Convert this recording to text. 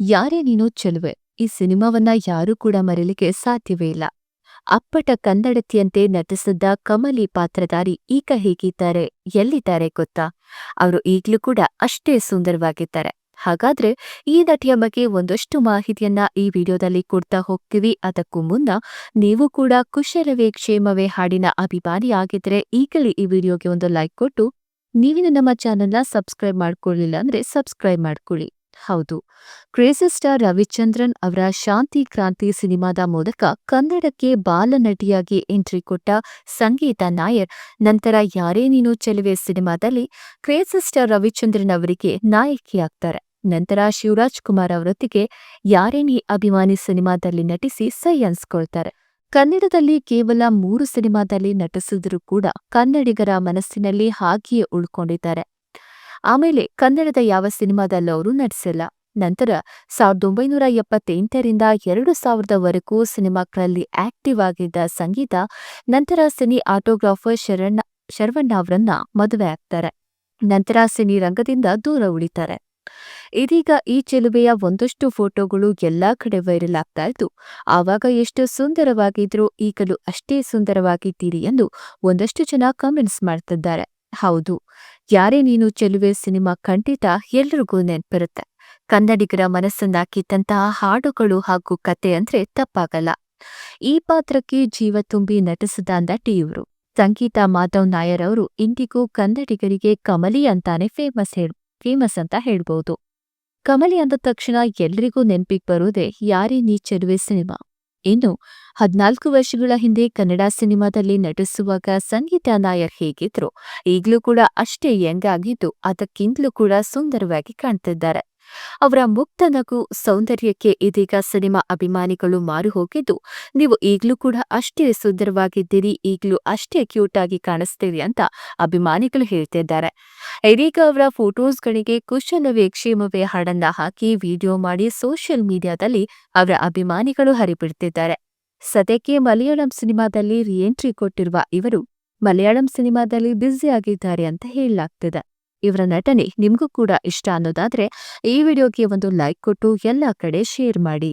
ಯಾರೇ ನೀನು ಚೆಲುವೆ, ಈ ಸಿನಿಮಾವನ್ನ ಯಾರೂ ಕೂಡ ಮರೆಯಲಿಕ್ಕೆ ಸಾಧ್ಯವೇ ಇಲ್ಲ. ಅಪ್ಪಟ ಕನ್ನಡತಿಯಂತೆ ನಟಿಸಿದ್ದ ಕಮಲಿ ಪಾತ್ರಧಾರಿ ಈಗ ಹೇಗಿದ್ದಾರೆ, ಎಲ್ಲಿದ್ದಾರೆ ಗೊತ್ತಾ? ಅವರು ಈಗ್ಲೂ ಕೂಡ ಅಷ್ಟೇ ಸುಂದರವಾಗಿದ್ದಾರೆ. ಹಾಗಾದ್ರೆ ಈ ನಟಿಯ ಬಗ್ಗೆ ಒಂದಷ್ಟು ಮಾಹಿತಿಯನ್ನ ಈ ವಿಡಿಯೋದಲ್ಲಿ ಕೊಡ್ತಾ ಹೋಗ್ತೀವಿ. ಅದಕ್ಕೂ ಮುನ್ನ ನೀವು ಕೂಡ ಕುಶಲವೇ ಕ್ಷೇಮವೇ ಹಾಡಿನ ಅಭಿಮಾನಿ ಆಗಿದ್ರೆ ಈಗಲೇ ಈ ವಿಡಿಯೋಗೆ ಒಂದು ಲೈಕ್ ಕೊಟ್ಟು ನೀವಿನ ನಮ್ಮ ಚಾನೆಲ್ನ ಸಬ್ಸ್ಕ್ರೈಬ್ ಮಾಡ್ಕೊಳ್ಳಿಲ್ಲ ಅಂದ್ರೆ ಸಬ್ಸ್ಕ್ರೈಬ್ ಮಾಡ್ಕೊಳ್ಳಿ. ಹೌದು. ಕ್ರೇಜಿ ಸ್ಟಾರ್ ರವಿಚಂದ್ರನ್ ಅವರ ಶಾಂತಿ ಕ್ರಾಂತಿ ಸಿನಿಮಾದ ಮೂಲಕ ಕನ್ನಡಕ್ಕೆ ಬಾಲನಟಿಯಾಗಿ ಎಂಟ್ರಿ ಕೊಟ್ಟ ಸಂಗೀತ ನಾಯರ್, ನಂತರ ಯಾರೇ ನೀನು ಚೆಲುವೆ ಸಿನಿಮಾದಲ್ಲಿ ಕ್ರೇಜಿ ಸ್ಟಾರ್ ರವಿಚಂದ್ರನ್ ಅವರಿಗೆ ನಾಯಕಿಯಾಗ್ತಾರೆ. ನಂತರ ಶಿವರಾಜ್ ಕುಮಾರ್ ಅವರೊತ್ತಿಗೆ ಯಾರೇ ನೀ ಅಭಿಮಾನಿ ಸಿನಿಮಾದಲ್ಲಿ ನಟಿಸಿ ಸೈ ಅನ್ಸ್ಕೊಳ್ತಾರೆ. ಕನ್ನಡದಲ್ಲಿ ಕೇವಲ ಮೂರು ಸಿನಿಮಾದಲ್ಲಿ ನಟಿಸಿದರೂ ಕೂಡ ಕನ್ನಡಿಗರ ಮನಸ್ಸಿನಲ್ಲಿ ಹಾಗೆಯೇ ಉಳ್ಕೊಂಡಿದ್ದಾರೆ. ಆಮೇಲೆ ಕನ್ನಡದ ಯಾವ ಸಿನಿಮಾದಲ್ಲೂ ಅವರು ನಟಿಸಿಲ್ಲ. ನಂತರ ಸಾವಿರದ ಒಂಬೈನೂರ ಎಪ್ಪತ್ತೆಂಟರಿಂದ ಎರಡು ಸಾವಿರದವರೆಗೂ ಸಿನಿಮಾಗಳಲ್ಲಿ ಆಕ್ಟಿವ್ ಆಗಿದ್ದ ಸಂಗೀತ, ನಂತರ ಸಿನಿ ಆಟೋಗ್ರಾಫರ್ ಶರಣ್ಣ, ಶರವಣ್ಣ ಅವರನ್ನ ಮದುವೆ ಆಗ್ತಾರೆ. ನಂತರ ಸಿನಿ ರಂಗದಿಂದ ದೂರ ಉಳಿತಾರೆ. ಇದೀಗ ಈ ಚೆಲುವೆಯ ಒಂದಷ್ಟು ಫೋಟೋಗಳು ಎಲ್ಲಾ ಕಡೆ ವೈರಲ್ ಆಗ್ತಾ ಇದ್ದು, ಆವಾಗ ಎಷ್ಟು ಸುಂದರವಾಗಿದ್ರು ಈಗಲೂ ಅಷ್ಟೇ ಸುಂದರವಾಗಿದ್ದೀರಿ ಎಂದು ಒಂದಷ್ಟು ಜನ ಕಮೆಂಟ್ಸ್ ಮಾಡ್ತಿದ್ದಾರೆ. ಹೌದು. ಯಾರೇ ನೀನು ಚೆಲುವೆ ಸಿನಿಮಾ ಖಂಡಿತ ಎಲ್ರಿಗೂ ನೆನ್ಪಿರುತ್ತೆ. ಕನ್ನಡಿಗರ ಮನಸ್ಸನ್ನ ಕಿತ್ತಂತಹ ಹಾಡುಗಳು ಹಾಗೂ ಕತೆ ಅಂದ್ರೆ ತಪ್ಪಾಗಲ್ಲ. ಈ ಪಾತ್ರಕ್ಕೆ ಜೀವ ತುಂಬಿ ನಟಿಸಿದ ನಟಿ ಇವರು ಸಂಗೀತ ಮಾಧವ್ ನಾಯರ್ ಅವರು ಇಂದಿಗೂ ಕನ್ನಡಿಗರಿಗೆ ಕಮಲಿ ಅಂತಾನೆ ಫೇಮಸ್ ಫೇಮಸ್ ಅಂತ ಹೇಳ್ಬೋದು. ಕಮಲಿ ಅಂದ ತಕ್ಷಣ ಎಲ್ರಿಗೂ ನೆನ್ಪಿಗೆ ಬರೋದೇ ಯಾರೇ ನೀ ಚೆಲುವೆ ಸಿನಿಮಾ. ಇನ್ನು ಹದಿನಾಲ್ಕು ವರ್ಷಗಳ ಹಿಂದೆ ಕನ್ನಡ ಸಿನಿಮಾದಲ್ಲಿ ನಟಿಸುವಾಗ ಸಂಗೀತ ನಾಯರ್ ಹೇಗಿದ್ರು ಈಗಲೂ ಕೂಡ ಅಷ್ಟೇ ಯಂಗ್ ಆಗಿದ್ದು ಅದಕ್ಕಿಂತಲೂ ಕೂಡ ಸುಂದರವಾಗಿ ಕಾಣ್ತಿದ್ದಾರೆ. ಅವರ ಮುಕ್ತ ನಗು ಸೌಂದರ್ಯಕ್ಕೆ ಇದೀಗ ಸಿನಿಮಾ ಅಭಿಮಾನಿಗಳು ಮಾರು ಹೋಗಿದ್ದು, ನೀವು ಈಗಲೂ ಕೂಡ ಅಷ್ಟೇ ಸುಂದರವಾಗಿದ್ದೀರಿ, ಈಗಲೂ ಅಷ್ಟೇ ಕ್ಯೂಟ್ ಆಗಿ ಕಾಣಿಸ್ತೀರಿ ಅಂತ ಅಭಿಮಾನಿಗಳು ಹೇಳ್ತಿದ್ದಾರೆ. ಇದೀಗ ಅವರ ಫೋಟೋಸ್ಗಳಿಗೆ ಕುಶಲವೇ ಕ್ಷೇಮವೇ ಹಾಡನ್ನ ಹಾಕಿ ವಿಡಿಯೋ ಮಾಡಿ ಸೋಷಿಯಲ್ ಮೀಡಿಯಾದಲ್ಲಿ ಅವರ ಅಭಿಮಾನಿಗಳು ಹರಿಬಿಡ್ತಿದ್ದಾರೆ. ಸದ್ಯಕ್ಕೆ ಮಲಯಾಳಂ ಸಿನಿಮಾದಲ್ಲಿ ರಿಎಂಟ್ರಿ ಕೊಟ್ಟಿರುವ ಇವರು ಮಲಯಾಳಂ ಸಿನಿಮಾದಲ್ಲಿ ಬ್ಯುಸಿ ಆಗಿದ್ದಾರೆ ಅಂತ ಹೇಳಲಾಗ್ತಿದೆ. ಇವರ ನಟನೆ ನಿಮಗೂ ಕೂಡ ಇಷ್ಟ ಅನ್ನೋದಾದ್ರೆ ಈ ವಿಡಿಯೋಗೆ ಒಂದು ಲೈಕ್ ಕೊಟ್ಟು ಎಲ್ಲ ಕಡೆ ಶೇರ್ ಮಾಡಿ.